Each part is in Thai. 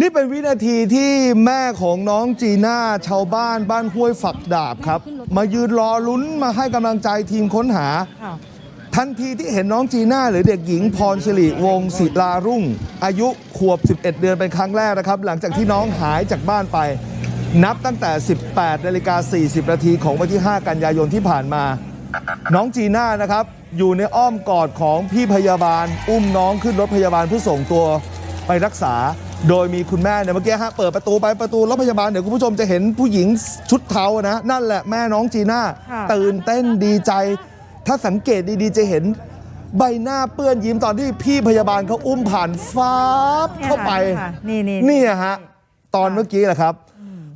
นี่เป็นวินาทีที่แม่ของน้องจีน่าชาวบ้านบ้านห้วยฝักดาบครับ มายืนรอลุ้นมาให้กำลังใจทีมค้นหาค่ะทันทีที่เห็นน้องจีน่าหรือเด็กหญิงพรสิริวงศ์ศิลารุ่ง อายุขวบ 11 เดือนเป็นครั้งแรกนะครับ หลังจากที่น้องหายจากบ้านไป นับตั้งแต่ 18นาฬิกา40นาทีของวันที่ 5 กันยายนที่ผ่านมา น้องจีน่านะครับอยู่ในอ้อมกอดของพี่พยาบาล อุ้มน้องขึ้นรถพยาบาลเพื่อส่งตัวไปรักษา โดยมีคุณแม่เนี่ยเมื่อกี้ฮะเปิดประตูไปประตูรถพยาบาลเดี๋ยวคุณผู้ชมจะเห็นผู้หญิงชุดเทาอะนะ นั่นแหละแม่น้องจีน่าค่ะตื่นเต้นดีใจ ถ้าสังเกตดีๆจะเห็นใบหน้าเปื้อนยิ้มตอนที่พี่พยาบาลเขาอุ้มผ่านฟ้าบเข้าไปเนี่ยค่ะนี่นี่นี่อะฮะตอนเมื่อกี้แหละครับ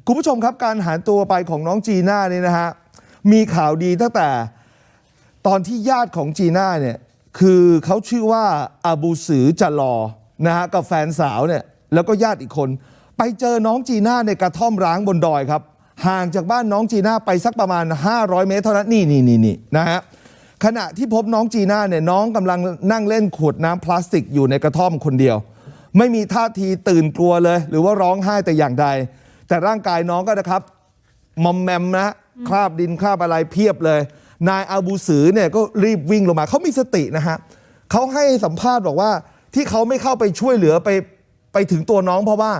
คุณผู้ชมครับการหายตัวไปของน้องจีน่านี่นะฮะมีข่าวดีตั้งแต่ ตอนที่ญาติของจีน่าเนี่ยคือเขาชื่อว่าอาบูสือจะรอนะฮะกับแฟนสาวเนี่ย แล้วก็ญาติอีกคน ไปเจอน้องจีน่าในกระท่อมร้างบนดอยครับ ห่างจากบ้านน้องจีน่าไปสักประมาณ 500 เมตรเท่านั้นนี่นี่นี่นี่นะฮะขณะที่พบน้องจีน่าเนี่ยน้องกำลังนั่งเล่นขวดน้ำพลาสติกอยู่ในกระท่อมคนเดียว ไม่มีท่าทีตื่นกลัวเลย หรือว่าร้องไห้แต่อย่างใด แต่ร่างกายน้องก็นะครับมอมแมมนะคราบดินคราบอะไรเพียบเลย นายอาบูสือเนี่ยก็รีบวิ่งลงมาเขามีสตินะฮะเขาให้สัมภาษณ์บอกว่าที่เขาไม่เข้าไปช่วยเหลือไป ไปถึงตัวน้องเพราะว่า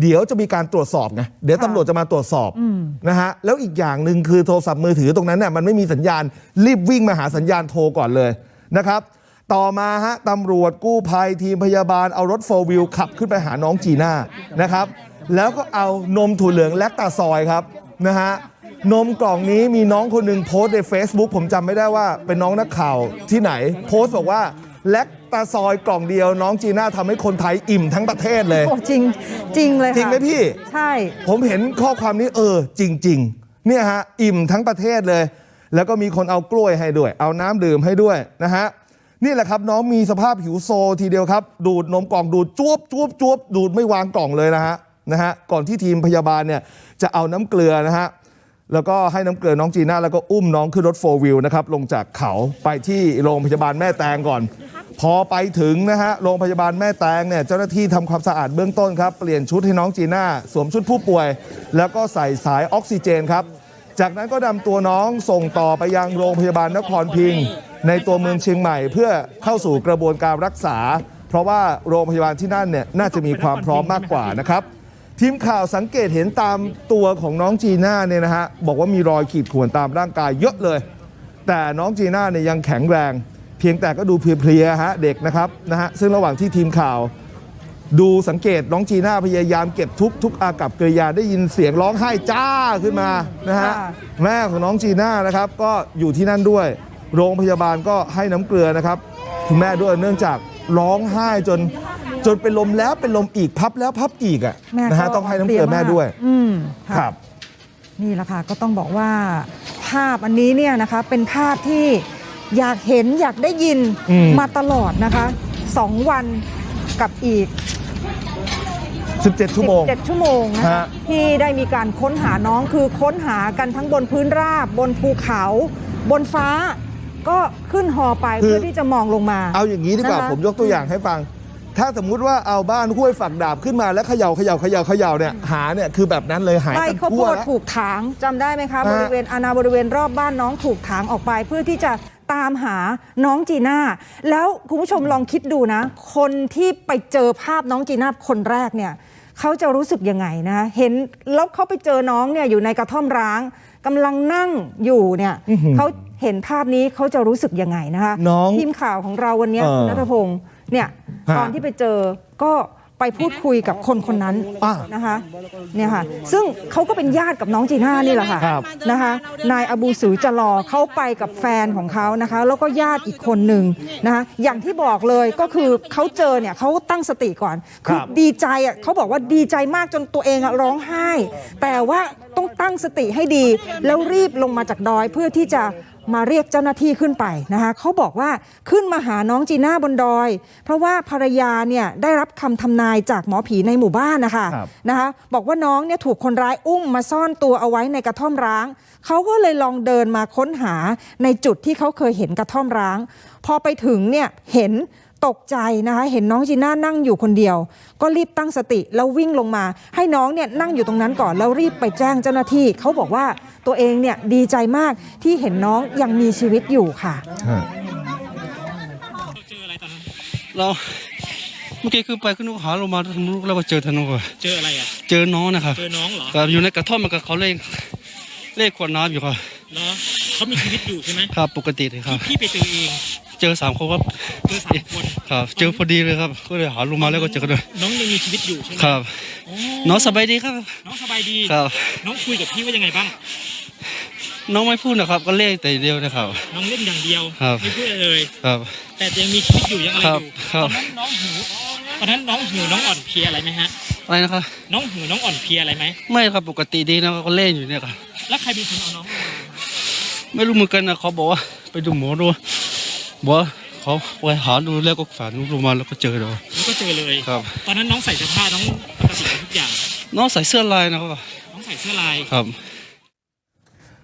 เดี๋ยวจะมีการตรวจสอบไงเดี๋ยวตำรวจจะมาตรวจสอบนะฮะแล้วอีกอย่างหนึ่งคือโทรศัพท์มือถือตรงนั้นเนี่ยมันไม่มีสัญญาณรีบวิ่งมาหาสัญญาณโทรก่อนเลยนะครับ ต่อมาฮะตำรวจกู้ภัยทีมพยาบาลเอารถโฟวิลขับขึ้นไปหาน้องจีน่านะครับ แล้วก็เอานมถั่วเหลืองแลคตาซอยครับนะฮะนมกล่องนี้มีน้องคนหนึ่งโพสต์ใน Facebook ผมจำไม่ได้ว่าเป็นน้องนักข่าวที่ไหน โพสต์บอกว่าแลค ตาซอยกล่องเดียวน้องจีน่าทำให้คนไทยอิ่มทั้งประเทศเลย โอ้จริงจริงเลยค่ะจริงไหมพี่ ใช่ ผมเห็นข้อความนี้เออ จริง ๆ เนี่ยฮะ อิ่มทั้งประเทศเลย แล้วก็มีคนเอากล้วยให้ด้วย เอาน้ำดื่มให้ด้วยนะฮะนี่แหละครับ น้องมีสภาพหิวโซทีเดียวครับ ดูดนมกล่องดูดจวบจวบจวบดูดไม่วางกล่องเลยนะฮะนะฮะก่อนที่ทีมพยาบาลเนี่ยจะเอาน้ำเกลือนะฮะ แล้วก็ให้น้ำเกลือน้องจีน่าแล้วก็อุ้มน้องขึ้นรถโฟวิลนะครับลงจากเขาไปที่โรงพยาบาลแม่แตงก่อน พอไปถึงนะฮะโรงพยาบาลแม่แตงเนี่ยเจ้าหน้าที่ทำความสะอาดเบื้องต้นครับเปลี่ยนชุดให้น้องจีน่าสวมชุดผู้ป่วย แล้วก็ใส่สายออกซิเจนครับจากนั้นก็นำตัวน้องส่งต่อไปยังโรงพยาบาลนครพิงค์ในตัวเมืองเชียงใหม่ เพื่อเข้าสู่กระบวนการรักษา เพราะว่าโรงพยาบาลที่นั่นเนี่ยน่าจะมีความพร้อมมากกว่านะครับ ทีมข่าวสังเกตเห็นตามตัวของน้องจีน่าเนี่ยนะฮะบอกว่ามีรอยขีดข่วนตามร่างกายเยอะเลย แต่น้องจีน่าเนี่ยยังแข็งแรง เพียงแต่ก็ดูเพลียๆฮะเด็กนะครับนะฮะซึ่งระหว่างที่ทีมข่าว ดูสังเกตน้องจีน่าพยายามเก็บทุกทุกอากับกริยาได้ยินเสียงร้องไห้จ้าขึ้นมานะฮะค่ะแม่ของน้องจีน่านะครับก็อยู่ที่นั่นด้วย โรงพยาบาลก็ให้น้ำเกลือนะครับคุณแม่ด้วยเนื่องจากร้องไห้จน จนเป็นลมแล้วเป็นลมอีกพับแล้วพับอีกอะแม่นะฮะก็ต้องให้น้ำเกลือแม่ด้วย อืมะ ครับ นี่แหละค่ะก็ต้องบอกว่าภาพอันนี้เนี่ยนะคะเป็นภาพที่อยากเห็นอยากได้ยินอืม มาตลอดนะคะสองวันกับอีก 17 ชั่วโมง 17 ชั่วโมงนะคะฮะ ที่ได้มีการค้นหาน้องคือค้นหากันทั้งบนพื้นราบบนภูเขา บนฟ้า ก็ขึ้นหอไปเพื่อที่จะมองลงมา เอาอย่างนี้ดีกว่านะคะ ผมยกตัวอย่างให้ฟัง ถ้าสมมุติว่าเอาบ้านห้วยฝักดาบขึ้นมาแล้วเขย่าเขย่าเขย่าเขย่าเนี่ยหาเนี่ยคือแบบนั้นเลยหายไร่กันข้าวโพทั่วดแล้วถูกถางจำได้ไหมคะฮะบริเวณอาณาบริเวณรอบบ้านน้องถูกถางออกไป เพื่อที่จะตามหาน้องจีน่า แล้วคุณผู้ชมลองคิดดูนะ คนที่ไปเจอภาพน้องจีน่าคนแรกเนี่ยเขาจะรู้สึกยังไงนะเห็นแล้วเขาไปเจอน้องเนี่ยอยู่ในกระท่อมร้างกำลังนั่งอยู่เนี่ยเขาเห็นภาพนี้เขาจะรู้สึกยังไงนะคะน้อง ทีมข่าวของเราวันเนี้ยเออ คุณนัทพงศ์เนี่ยฮะ ตอนที่ไปเจอก็ไปพูดคุยกับคนคนนั้นอะนะคะเนี่ยค่ะซึ่งเขาก็เป็นญาติกับน้องจีน่านี่แหละค่ะครับนะคะนายอบูสือจะรอเข้าไปกับแฟนของเขานะคะ แล้วก็ญาติอีกคนหนึ่งนะคะอย่างที่บอกเลยก็คือเขาเจอเนี่ยเขาตั้งสติก่อนครับดีใจอะเขาบอกว่าดีใจมากจนตัวเองอะร้องไห้ แต่ว่าต้องตั้งสติให้ดี แล้วรีบลงมาจากดอยเพื่อที่จะ มาเรียกเจ้าหน้าที่ขึ้นไปนะคะเขาบอกว่าขึ้นมาหาน้องจีน่าบนดอย เพราะว่าภรรยาเนี่ยได้รับคำทำนายจากหมอผีในหมู่บ้านนะคะครับนะคะบอกว่าน้องเนี่ยถูกคนร้ายอุ้มมาซ่อนตัวเอาไว้ในกระท่อมร้าง เขาก็เลยลองเดินมาค้นหาในจุดที่เขาเคยเห็นกระท่อมร้าง พอไปถึงเนี่ยเห็น ตกใจนะคะเห็นน้องจีน่านั่งอยู่คนเดียว ก็รีบตั้งสติแล้ววิ่งลงมา ให้น้องเนี่ยนั่งอยู่ตรงนั้นก่อนแล้วรีบไปแจ้งเจ้าหน้าที่เขาบอกว่าตัวเองเนี่ยดีใจมากที่เห็นน้องยังมีชีวิตอยู่ค่ะเจออะไรตอนนั้นเราเมื่อกี้คือไปขึ้นนุกหาลงมาทางนุกแล้วก็เจอธนุกอะเจออะไรอะ เจอน้องนะครับเจอน้องเหรอครับอยู่ในกระท่อมมันกับเขาเล่นเล่นขวดน้ำอยู่ครับเหรอเขามีชีวิตอยู่ใช่ไหมครับ ปกติเลยครับพี่ไปเจอเอง เจอสามคนครับเจอสามคนครับเจอพอดีเลยครับ ก็เลยหาลงมาแล้วก็เจอกันเลยน้องยังมีชีวิตอยู่ใช่ไหมครับโอ้น้องสบายดีครับ น้องสบายดีครับ น้องคุยกับพี่ว่ายังไงบ้าง น้องไม่พูดนะครับ ก็เล่นแต่เดียวนะครับ น้องเล่นอย่างเดียวครับไม่พูดอะไรเลยครับ แต่ยังมีชีวิตอยู่ยังอะไรครับอยู่ครับตอนนั้นน้องหิวตอนนั้นน้องหิวน้องอ่อนเพลียอะไรไหมฮะอะไรนะครับน้องหิวน้องอ่อนเพลียอะไรไหมไม่ครับปกติดีนะก็เล่นอยู่เนี่ยครับแล้วใครเป็นคนเอาน้องมาไม่รู้เหมือนกันนะเขาบอกว่าไปดูหมอดู บอกว่าเขาไปหาดูแล้วก็ฝันลงมาแล้วก็เจอเลย แล้วก็เจอเลยครับ ตอนนั้นน้องใส่เสื้อผ้าน้องปกติทุกอย่าง น้องใส่เสื้อลายนะครับน้องใส่เสื้อลาย ครับ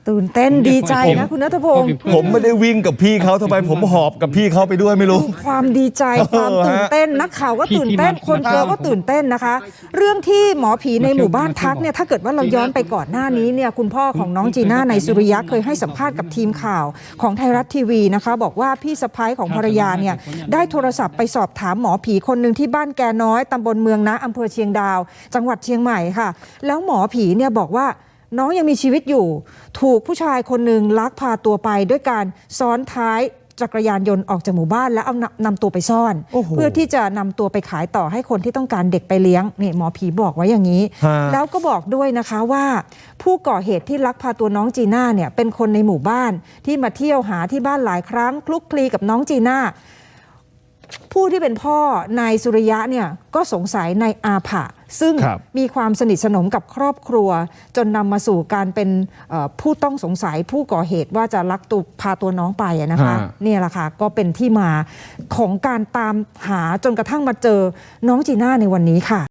ตื่นเต้นดีใจนะคุณนัทพงศ์ผมไม่ได้วิ่งกับพี่เขาทำไมผมหอบกับพี่เขาไปด้วยไม่รู้ ความดีใจเออความตื่นเต้นนักข่าวก็ตื่นเต้นคนเจอก็ตื่นเต้นนะคะ เรื่องที่หมอผีในหมู่บ้านทักเนี่ยถ้าเกิดว่าเราย้อนไปก่อนหน้านี้เนี่ยคุณพ่อของน้องจีน่าในสุริยะเคยให้สัมภาษณ์กับทีมข่าวของไทยรัฐทีวีนะคะ บอกว่าพี่สะพ้ายของภรรยาเนี่ยได้โทรศัพท์ไปสอบถามหมอผีคนหนึ่งที่บ้านแกน้อยตำบลเมืองนะอำเภอเชียงดาว จังหวัดเชียงใหม่ค่ะ แล้วหมอผีเนี่ยบอกว่า น้องยังมีชีวิตอยู่ ถูกผู้ชายคนหนึ่งลักพาตัวไปด้วยการซ้อนท้ายจักรยานยนต์ออกจากหมู่บ้านแล้วเอานำนำตัวไปซ่อนโอ้โหเพื่อที่จะนำตัวไปขายต่อให้คนที่ต้องการเด็กไปเลี้ยงนี่หมอผีบอกไว้อย่างนี้ฮะแล้วก็บอกด้วยนะคะว่า ผู้ก่อเหตุที่ลักพาตัวน้องจีน่าเนี่ยเป็นคนในหมู่บ้านที่มาเที่ยวหาที่บ้านหลายครั้งคลุกคลีกับน้องจีน่าผู้ที่เป็นพ่อนายสุริยะเนี่ยก็สงสัยในายอาผะ ซึ่งครับมีความสนิทสนมกับครอบครัว จนนำมาสู่การเป็นเอ่อผู้ต้องสงสัยผู้ก่อเหตุว่าจะลักตัวพาตัวน้องไปอะนะคะฮะเนี่ยแหละค่ะก็เป็นที่มาของการตามหาจนกระทั่งมาเจอน้องจีน่าในวันนี้ค่ะ